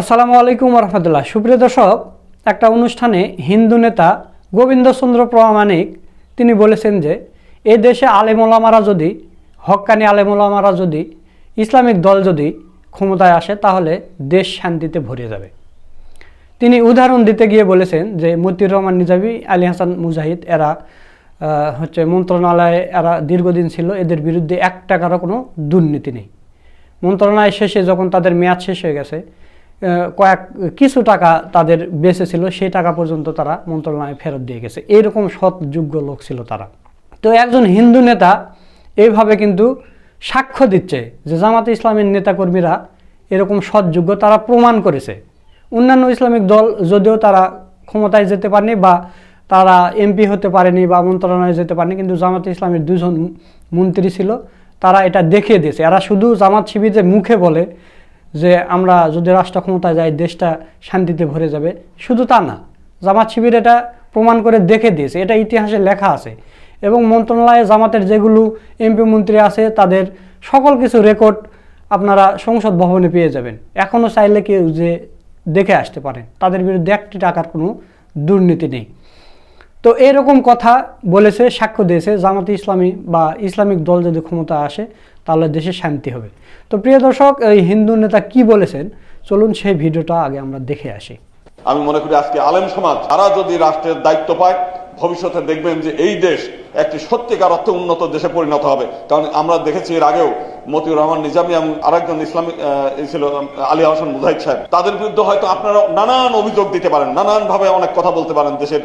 আসসালামু আলাইকুম রহমতুল্লাহ সুপ্রিয় দর্শক, একটা অনুষ্ঠানে হিন্দু নেতা গোবিন্দচন্দ্র প্রামাণিক, তিনি বলেছেন যে, এ দেশে আলেমোলামারা যদি হক্কানি আলেমোলামারা যদি, ইসলামিক দল যদি ক্ষমতায় আসে, তাহলে দেশ শান্তিতে ভরে যাবে। তিনি উদাহরণ দিতে গিয়ে বলেছেন যে মতির রহমান নিজামী আলী হাসান মুজাহিদ, এরা হচ্ছে মন্ত্রণালয়ে এরা দীর্ঘদিন ছিল, এদের বিরুদ্ধে এক টাকারও কোনো দুর্নীতি নেই। মন্ত্রণালয় শেষে যখন তাদের মেয়াদ শেষ হয়ে গেছে কয়েক, কিছু টাকা তাদের বেঁচে ছিল সেই টাকা পর্যন্ত তারা মন্ত্রণালয়ে ফেরত দিয়ে গেছে। এরকম সৎ, যোগ্য লোক ছিল তারা। তো একজন হিন্দু নেতা এইভাবে কিন্তু সাক্ষ্য দিচ্ছে যে জামাতে ইসলামের নেতাকর্মীরা এরকম সৎযোগ্য তারা প্রমাণ করেছে। অন্যান্য ইসলামিক দল যদিও তারা ক্ষমতায় যেতে পারেনি বা তারা এমপি হতে পারেনি বা মন্ত্রণালয়ে যেতে পারেনি, কিন্তু জামাতে ইসলামের দুজন মন্ত্রী ছিল, তারা এটা দেখিয়ে দিয়েছে। এরা শুধু জামাত শিবিরের মুখে বলে যে আমরা যদি রাষ্ট্র ক্ষমতায় যাই, দেশটা শান্তিতে ভরে যাবে, শুধু তা না, জামাত শিবির এটা প্রমাণ করে দেখে দিয়েছে, এটা ইতিহাসে লেখা আছে। এবং মন্ত্রণালয়ে জামাতের যেগুলো এমপি মন্ত্রী আছে, তাদের সকল কিছু রেকর্ড আপনারা সংসদ ভবনে পেয়ে যাবেন। এখনও চাইলে কেউ যে দেখে আসতে পারেন তাদের বিরুদ্ধে একটি টাকার কোনো দুর্নীতি নেই। তো এরকম কথা বলেছে, সাক্ষ্য দিয়েছে জামাতে ইসলামী বা ইসলামিক দল যদি ক্ষমতা আসে তাহলে দেশে শান্তি হবে। তো প্রিয় দর্শক, এই হিন্দু নেতা কি বলেছেন? চলুন সেই ভিডিওটা আগে আমরা দেখে আসি। আমি মনে করি আজকে আলেম সমাজ তারা যদি রাষ্ট্রের দায়িত্ব পায়, ভবিষ্যতে দেখবেন যে এই দেশ একটি সত্যিকার অর্থে উন্নত দেশে পরিণত হবে। কারণ আমরা দেখেছি এর আগেও মতিউর রহমান, নিজামী এবং আরেকজন ইসলামিক ছিল আলী হাসান মুজাহিদ সাহেব। তাদের বিরুদ্ধে হয়তো আপনারা নানান অভিযোগ দিতে পারেন নানান ভাবে অনেক কথা বলতে পারেন দেশের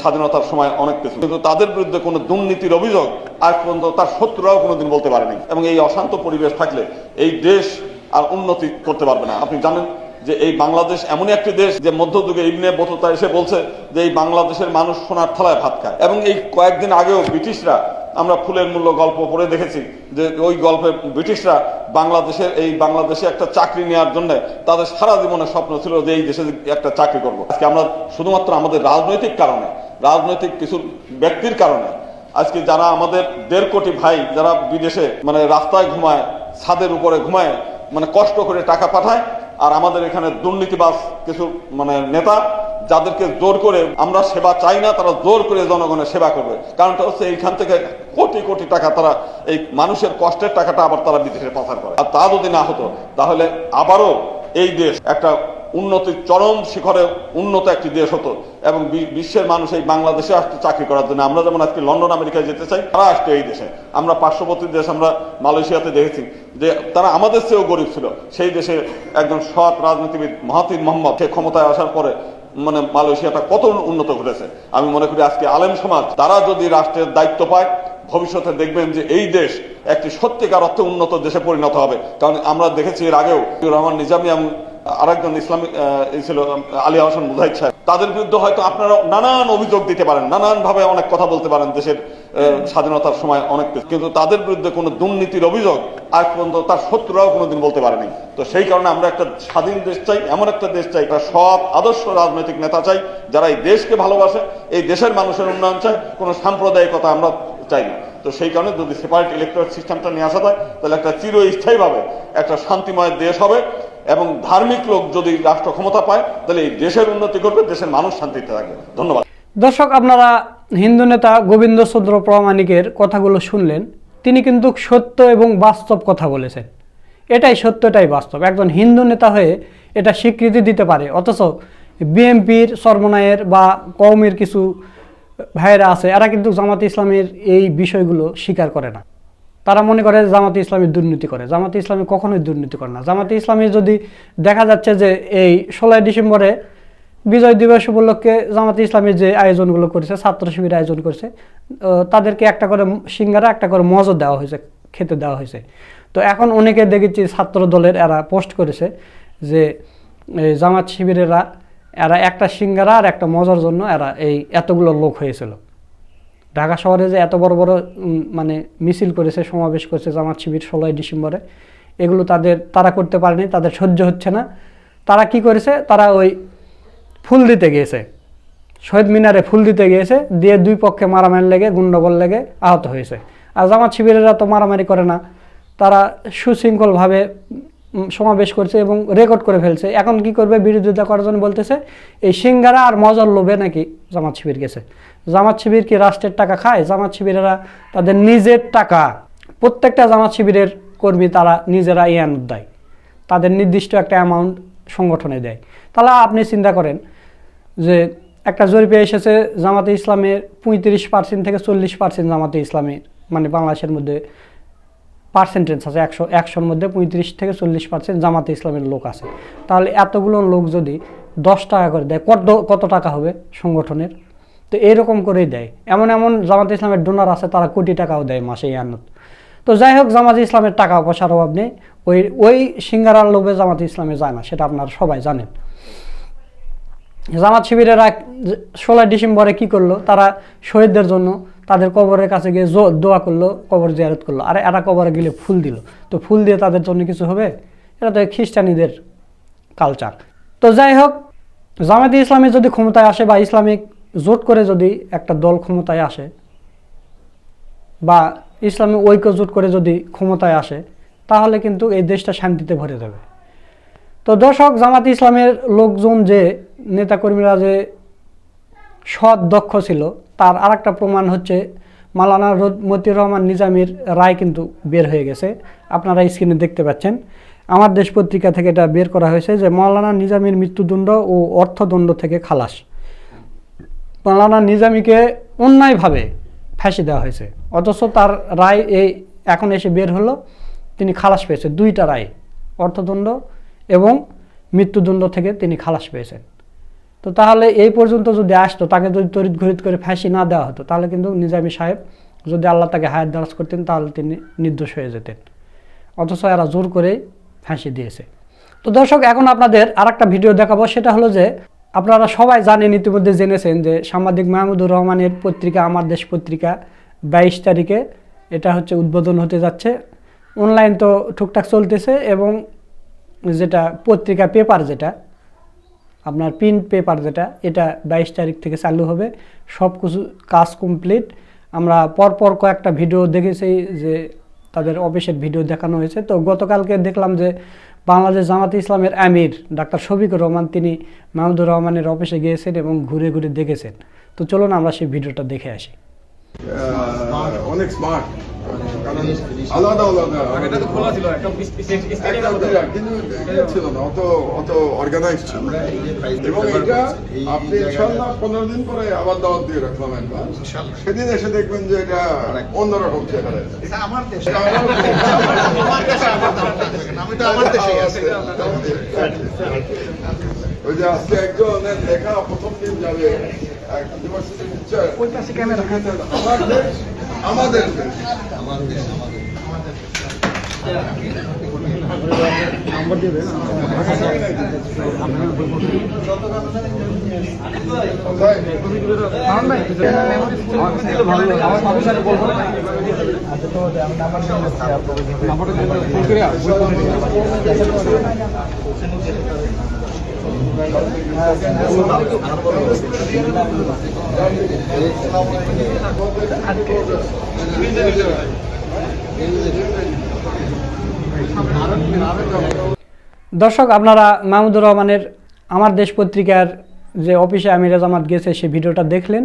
স্বাধীনতার সময় অনেক কিছু। কিন্তু তাদের বিরুদ্ধে কোনো দুর্নীতির অভিযোগ আজ পর্যন্ত তার শত্রুরাও কোনোদিন বলতে পারেনি। এবং এই অশান্ত পরিবেশ থাকলে এই দেশ আর উন্নতি করতে পারবে না। আপনি জানেন যে এই বাংলাদেশ এমনই একটি দেশ যে মধ্যযুগে ইবনে বতুতা এসে বলছে যে এই বাংলাদেশের মানুষ সোনার থালায় ভাত খায়। এবং এই কয়েকদিন আগেও ব্রিটিশরা, আমরা ফুলের মূল্য গল্প পড়ে দেখেছি যে ওই গল্পে ব্রিটিশরা বাংলাদেশের এই বাংলাদেশে একটা চাকরি নেওয়ার জন্য তাদের সারা জীবনের স্বপ্ন ছিল যে এই দেশে একটা চাকরি করব। আজকে আমরা শুধুমাত্র আমাদের রাজনৈতিক কারণে, রাজনৈতিক কিছু ব্যক্তির কারণে, আজকে যারা আমাদের দেড় কোটি ভাই যারা বিদেশে মানে রাস্তায় ঘুমায়, ছাদের উপরে ঘুমায় মানে কষ্ট করে টাকা পাঠায় আর আমাদের এখানে দুর্নীতিবাস কিছু মানে নেতা, যাদেরকে জোর করে আমরা সেবা চাই না, তারা জোর করে জনগণের সেবা করবে। কারণটা হচ্ছে এইখান থেকে কোটি কোটি টাকা তারা এই মানুষের কষ্টের টাকাটা আবার তারা বিদেশে পাচার করে। আর তা যদি না হতো, তাহলে আবারও এই দেশ একটা উন্নতির চরম শিখরে উন্নত একটি দেশ হতো এবং বিশ্বের মানুষ এই বাংলাদেশে আসতে চাকরি করার জন্য। আমরা যেমন আজকে লন্ডন, আমেরিকায় যেতে চাই, তারা আসতো এই দেশে। আমরা পার্শ্ববর্তী দেশ, আমরা মালয়েশিয়াতে দেখেছি যে তারা আমাদের চেয়েও গরিব ছিল। সেই দেশে একজন সৎ রাজনীতিবিদ মাহাতির মোহাম্মদ, সে ক্ষমতায় আসার পরে মানে মালয়েশিয়াটা কত উন্নত ঘটেছে। আমি মনে করি আজকে আলেম সমাজ, তারা যদি রাষ্ট্রের দায়িত্ব পায়, ভবিষ্যতে দেখবেন যে এই দেশ একটি সত্যিকার অর্থে উন্নত দেশে পরিণত হবে। কারণ আমরা দেখেছি এর আগেও রহমান নিজামী এবং আরেকজন ইসলামিক ছিল আলী হাসান মুজাহিদ সাহেব। তাদের বিরুদ্ধে হয়তো আপনারা নানান অভিযোগ দিতে পারেন নানান ভাবে অনেক কথা বলতে পারেন দেশের স্বাধীনতার সময় অনেক কিন্তু তাদের বিরুদ্ধে কোনো দুর্নীতির অভিযোগ আজ পর্যন্ত তার শত্রুরাও কোনোদিন বলতে পারেনি। তো সেই কারণে আমরা একটা স্বাধীন দেশ চাই, এমন একটা দেশ চাই, একটা সৎ, আদর্শ রাজনৈতিক নেতা চাই, যারা এই দেশকে ভালোবাসে, এই দেশের মানুষের উন্নয়ন চায়। কোনো সাম্প্রদায়িকতা আমরা চাই না। তো সেই কারণে যদি সেপারেট ইলেকট্রিক সিস্টেমটা নিয়ে আসা হয় তাহলে একটা চিরস্থায়ীভাবে একটা শান্তিময় দেশ হবে এবং ধার্মিক লোক যদি রাষ্ট্র ক্ষমতা পায়, তাহলে এই দেশের উন্নতি করবে দেশের মানুষ শান্তিতে থাকবে। ধন্যবাদ। দর্শক, আপনারা হিন্দু নেতা গোবিন্দচন্দ্র প্রামাণিকের কথাগুলো শুনলেন। তিনি কিন্তু সত্য এবং বাস্তব কথা বলেছেন। এটাই সত্য, এটাই বাস্তব। একজন হিন্দু নেতা হয়ে এটা স্বীকৃতি দিতে পারে। অথচ বিএনপির সর্বনায়ের বা কওমের কিছু ভাইয়েরা আছে, এরা কিন্তু জামাতে ইসলামের এই বিষয়গুলো স্বীকার করে না। তারা মনে করে জামাতে ইসলামী দুর্নীতি করে। জামাতে ইসলামী কখনোই দুর্নীতি করে না। জামাতে ইসলামী যদি দেখা যাচ্ছে যে এই ষোলোই ডিসেম্বরে বিজয় দিবস উপলক্ষে জামাতে ইসলামী যে আয়োজনগুলো করেছে, ছাত্র শিবির আয়োজন করেছে তাদেরকে একটা করে সিঙ্গারা, একটা করে মজত দেওয়া হয়েছে, খেতে দেওয়া হয়েছে। তো এখন অনেকে দেখেছি ছাত্র দলের এরা পোস্ট করেছে যে জামাত শিবিরেরা এরা একটা সিঙ্গারা আর একটা মজার জন্য এরা এই এতগুলো লোক হয়েছিল। ঢাকা শহরে যে এত বড় বড় মানে মিছিল করেছে, সমাবেশ করেছে জামাত শিবির ষোলোই ডিসেম্বরে, এগুলো তাদের, তারা করতে পারেনি, তাদের সহ্য হচ্ছে না। তারা কি করেছে? তারা ওই ফুল দিতে গিয়েছে। শহীদ মিনারে ফুল দিতে গিয়েছে, দিয়ে দুই পক্ষে মারামারি লেগে, গুন্ডগোল লেগে আহত হয়েছে। আর জামাত শিবিরেরা তো মারামারি করে না। তারা সুশৃঙ্খলভাবে সমাবেশ করছে এবং রেকর্ড করে ফেলছে। এখন কি করবে? বিরোধিতা করার জন্য বলতেছে, এই সিঙ্গারা আর মজার লোভে নাকি জামাত শিবির গেছে। জামাত শিবির কি রাষ্ট্রের টাকা খায়? জামাত শিবিরেরা তাদের নিজের টাকা, প্রত্যেকটা জামাত শিবিরের কর্মী তারা নিজেরা ইয়ানত দেয়। তাদের নির্দিষ্ট একটা অ্যামাউন্ট সংগঠনে দেয়। তাহলে আপনি চিন্তা করেন যে একটা জরিপে এসেছে, জামাতে ইসলামের পঁয়ত্রিশ পার্সেন্ট থেকে চল্লিশ পার্সেন্ট জামাতে ইসলামের মানে বাংলাদেশের মধ্যে পার্সেন্টেজ আছে, একশো, একশোর মধ্যে পঁয়ত্রিশ থেকে চল্লিশ পার্সেন্ট জামাতে ইসলামের লোক আছে। তাহলে এতগুলো লোক যদি দশ টাকা করে দেয়, কত কত টাকা হবে সংগঠনের? তো এরকম করেই দেয়। এমন এমন জামাতে ইসলামের ডোনার আছে, তারা কোটি টাকাও দেয় মাসে ইয়ানত তো যাই হোক, জামাতে ইসলামের টাকা পয়সার অভাব নেই। ওই ওই সিঙ্গারার লোভে জামাতে ইসলামে যায় না, সেটা আপনারা সবাই জানেন। জামাত শিবিরেরা ষোলোই ডিসেম্বরে কি করল? তারা শহীদদের জন্য তাদের কবরের কাছে গিয়ে দোয়া করল, কবর জিয়ারত করল। আর এরা কবরে গেলে ফুল দিল। তো ফুল দিয়ে তাদের জন্য কিছু হবে? এটা তো খ্রিস্টানিদের কালচার তো যাই হোক জামাতে ইসলামী যদি ক্ষমতায় আসে বা ইসলামিক জোট করে যদি একটা দল ক্ষমতায় আসে, বা ইসলামী ঐক্য জোট করে যদি ক্ষমতায় আসে, তাহলে কিন্তু এই দেশটা শান্তিতে ভরে যাবে। তো দর্শক জামাত ইসলামের লোকজন যে নেতাকর্মীরা যে সৎ দক্ষ ছিল তার আরেকটা প্রমাণ হচ্ছে মালানা মতিউর রহমান নিজামীর রায় কিন্তু বের হয়ে গেছে। আপনারা স্ক্রিনে দেখতে পাচ্ছেন। আমার দেশ পত্রিকা থেকে এটা বের করা হয়েছে যে মাওলানা নিজামীর মৃত্যুদণ্ড ও অর্থদণ্ড থেকে খালাস। মাওলানা নিজামীকে অন্যায়ভাবে ফাঁসি দেওয়া হয়েছে। অথচ তার রায় এই এখন এসে বের হলো। তিনি খালাস পেয়েছে। দুইটা রায়, অর্থদণ্ড এবং মৃত্যুদণ্ড থেকে তিনি খালাস পেয়েছেন। তো তাহলে এই পর্যন্ত যদি আসতো, তাকে যদি তড়িৎ ঘড়িত করে ফাঁসি না দেওয়া হতো, তাহলে কিন্তু নিজামী সাহেব যদি আল্লাহ তাকে হায়াত দারাজ করতেন, তাহলে তিনি নির্দোষ হয়ে যেতেন। অথচ এরা জোর করে ফাঁসি দিয়েছে। তো দর্শক, এখন আপনাদের আর একটা ভিডিও দেখাবো, সেটা হলো যে আপনারা সবাই জানেন, ইতিমধ্যে জেনেছেন যে সাংবাদিক মাহমুদুর রহমানের পত্রিকা, আমার দেশ পত্রিকা, বাইশ তারিখে এটা হচ্ছে উদ্বোধন হতে যাচ্ছে। অনলাইন তো টুকটাক চলতেছে এবং যেটা পত্রিকা পেপার যেটা আপনার প্রিন্ট পেপার যেটা, এটা বাইশ তারিখ থেকে চালু হবে। সব কিছু কাজ কমপ্লিট আমরা পরপর কয়েকটা ভিডিও দেখেছি যে তাদের অফিসের ভিডিও দেখানো হয়েছে। তো গতকালকে দেখলাম যে বাংলাদেশ জামাতে ইসলামের আমির ডাক্তার শফিকুর রহমান, তিনি মাহমুদুর রহমানের অফিসে গিয়েছেন এবং ঘুরে ঘুরে দেখেছেন। তো চলুন আমরা সেই ভিডিওটা দেখে আসি। অনেক স্মার্ট আলাদা আলাদা এটা তো খোলা ছিল একটা একটা দুইটা, কিন্তু ইয়ে ছিল না অত অত অর্গানাইজ ছিল এবং এটা আপনি ইনশাল্লাহ পনেরো দিন পরে আবার দাওয়াত দিয়ে রাখলাম একবার সেদিন এসে দেখবেন যে এটা অন্যরকম চেহারা আমার দেশ ওই যে আজকে একজনের লেখা প্রথম দিন যাবে এক ইউনিভার্সিটি টিচার আমার দেশ আমাদের দেশ কোথায়? দর্শক, আপনারা মাহমুদুর রহমানের আমার দেশ পত্রিকার যে অফিসে আমিরাজ আমাদ গেছে সেই ভিডিওটা দেখলেন।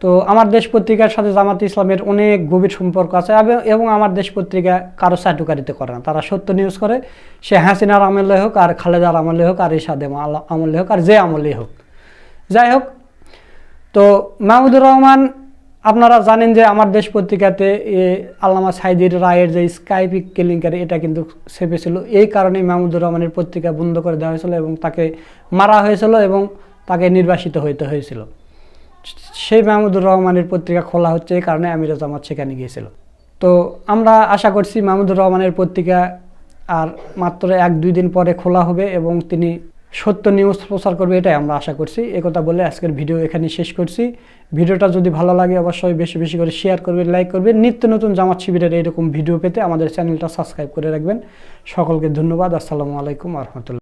তো আমার দেশ পত্রিকার সাথে জামাত ইসলামের অনেক গভীর সম্পর্ক আছে এবং- আমার দেশ পত্রিকা কারও চাটুকারিতে করে না। তারা সত্য নিউজ করে, সে হাসিনার আমলে হোক আর খালেদার আমলে হোক আর ইসাদ আমলে হোক আর যে আমলেই হোক। যাই হোক, তো মাহমুদুর রহমান, আপনারা জানেন যে আমার দেশ পত্রিকাতে আল্লামা সাইদির রায়ের যে স্কাইপিক কেলেঙ্কারি এটা কিন্তু ছেপেছিল এই কারণেই মাহমুদুর রহমানের পত্রিকা বন্ধ করে দেওয়া হয়েছিল এবং তাকে মারা হয়েছিল এবং তাকে নির্বাসিত হইতে হয়েছিল। সেই মাহমুদুর রহমানের পত্রিকা খোলা হচ্ছে এই কারণে আমিরা জামাত সেখানে গিয়েছিল। তো আমরা আশা করছি মাহমুদুর রহমানের পত্রিকা আর মাত্র এক, দুই দিন পরে খোলা হবে এবং তিনি সত্য নিউজ প্রচার করবে এটাই আমরা আশা করছি। কথা বলে আজকের ভিডিও এখানে শেষ করছি। ভিডিওটা যদি ভালো লাগে অবশ্যই বেশি বেশি করে শেয়ার করবেন লাইক করবেন। নিত্য নতুন জামাত শিবিরের এরকম ভিডিও পেতে আমাদের চ্যানেলটা সাবস্ক্রাইব করে রাখবেন। সকলকে ধন্যবাদ। আসসালামু আলাইকুম রহমতুল্লাহ।